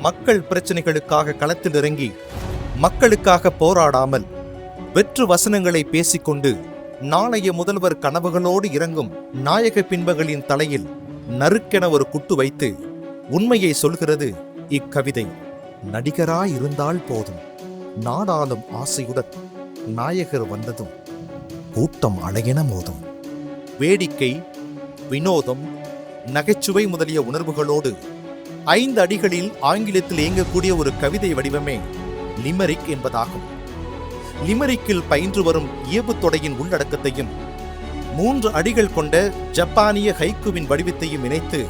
மக்கள் பிரச்சனைகளுக்காக களத்தில் இறங்கி மக்களுக்காக போராடாமல் வெற்று வசனங்களை பேசிக்கொண்டு நாளைய முதல்வர் கனவுகளோடு இறங்கும் நாயக பின்பகளின் தலையில் நறுக்கென ஒரு குட்டு வைத்து உண்மையை சொல்கிறது இக்கவிதை. நடிகராயிருந்தால் போதும். நாடாளும் ஆசையுடன் நாயகர் வந்ததும் கூட்டம் அலையென மோதும். வேடிக்கை வினோதம் நகைச்சுவை முதலிய உணர்வுகளோடு ஐந்து அடிகளில் ஆங்கிலத்தில் இயங்கக்கூடிய ஒரு கவிதை வடிவமே லிமரிக் என்பதாகும். லிமரிக்கில் பயின்று வரும் இயல்புத் தொடையின் உள்ளடக்கத்தையும் மூன்று அடிகள் கொண்ட ஜப்பானிய ஹைக்குவின் வடிவத்தையும் இணைத்து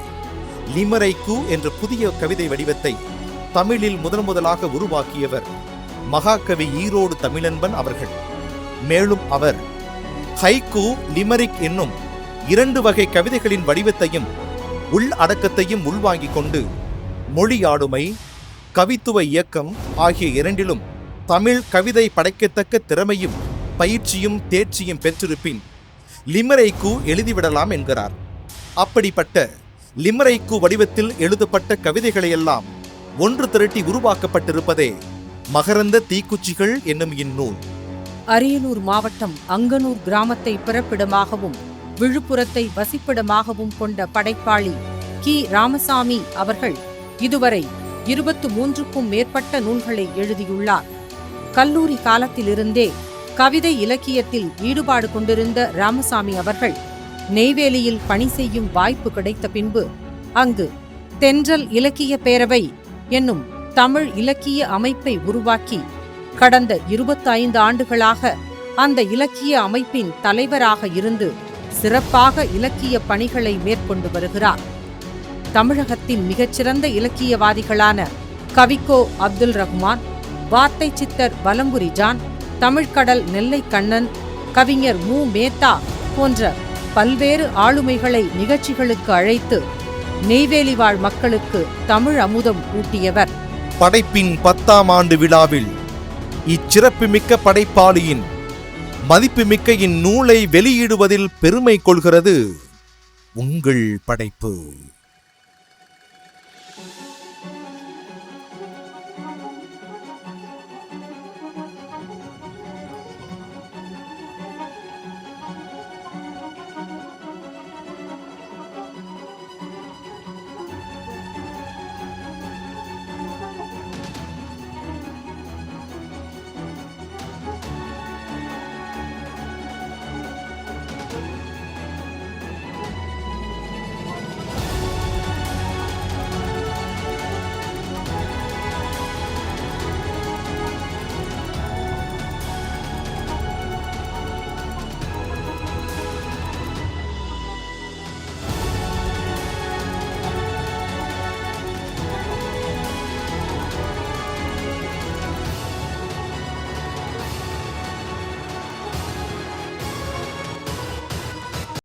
லிமரைக்கு என்ற புதிய கவிதை வடிவத்தை தமிழில் முதன் முதலாக உருவாக்கியவர் மகாகவி ஈரோடு தமிழன்பன் அவர்கள். மேலும் அவர் ஹைக்கு லிமரிக் என்னும் இரண்டு வகை கவிதைகளின் வடிவத்தையும் உள் அடக்கத்தையும் உள்வாங்கிக் கொண்டு மொழியாடுமை கவித்துவ இயக்கம் ஆகிய இரண்டிலும் தமிழ் கவிதை படைக்கத்தக்க திறமையும் பயிற்சியும் தேர்ச்சியும் பெற்றிருப்பின் லிமரைக்கு எழுதிவிடலாம் என்கிறார். அப்படிப்பட்ட லிமரைக்கு வடிவத்தில் எழுதப்பட்ட கவிதைகளையெல்லாம் ஒன்று திரட்டி உருவாக்கப்பட்டிருப்பதே மகரந்த தீக்குச்சிகள் என்னும் இந்நூல். அரியலூர் மாவட்டம் அங்கனூர் கிராமத்தை பிறப்பிடமாகவும் விழுப்புரத்தை வசிப்பிடமாகவும் கொண்ட படைப்பாளி கி. ராமசாமி அவர்கள் இதுவரை இருபத்து மூன்றுக்கும் மேற்பட்ட நூல்களை எழுதியுள்ளார். கல்லூரி காலத்திலிருந்தே கவிதை இலக்கியத்தில் ஈடுபாடு கொண்டிருந்த ராமசாமி அவர்கள் நெய்வேலியில் பணி செய்யும் வாய்ப்பு கிடைத்த பின்பு அங்கு தென்றல் இலக்கிய பேரவை என்னும் தமிழ் இலக்கிய அமைப்பை உருவாக்கி கடந்த 25 ஆண்டுகளாக அந்த இலக்கிய அமைப்பின் தலைவராக இருந்து சிறப்பாக இலக்கிய பணிகளை மேற்கொண்டு வருகிறார். தமிழகத்தின் மிகச்சிறந்த இலக்கியவாதிகளான கவிக்கோ அப்துல் ரஹ்மான் வார்த்தை சித்தர் வலம்புரி ஜான் தமிழ்கடல் நெல்லை கண்ணன் கவிஞர் மு. மேத்தா போன்ற பல்வேறு ஆளுமைகளை நிகழ்ச்சிகளுக்கு அழைத்து நெய்வேலி வாழ் மக்களுக்கு தமிழ் அமுதம் ஊட்டியவர். படைப்பின் பத்தாம் ஆண்டு விழாவில் இச்சிறப்புமிக்க படைப்பாளியின் மதிப்புமிக்க இந்நூலை வெளியிடுவதில் பெருமை கொள்கிறது உங்கள் படைப்பு.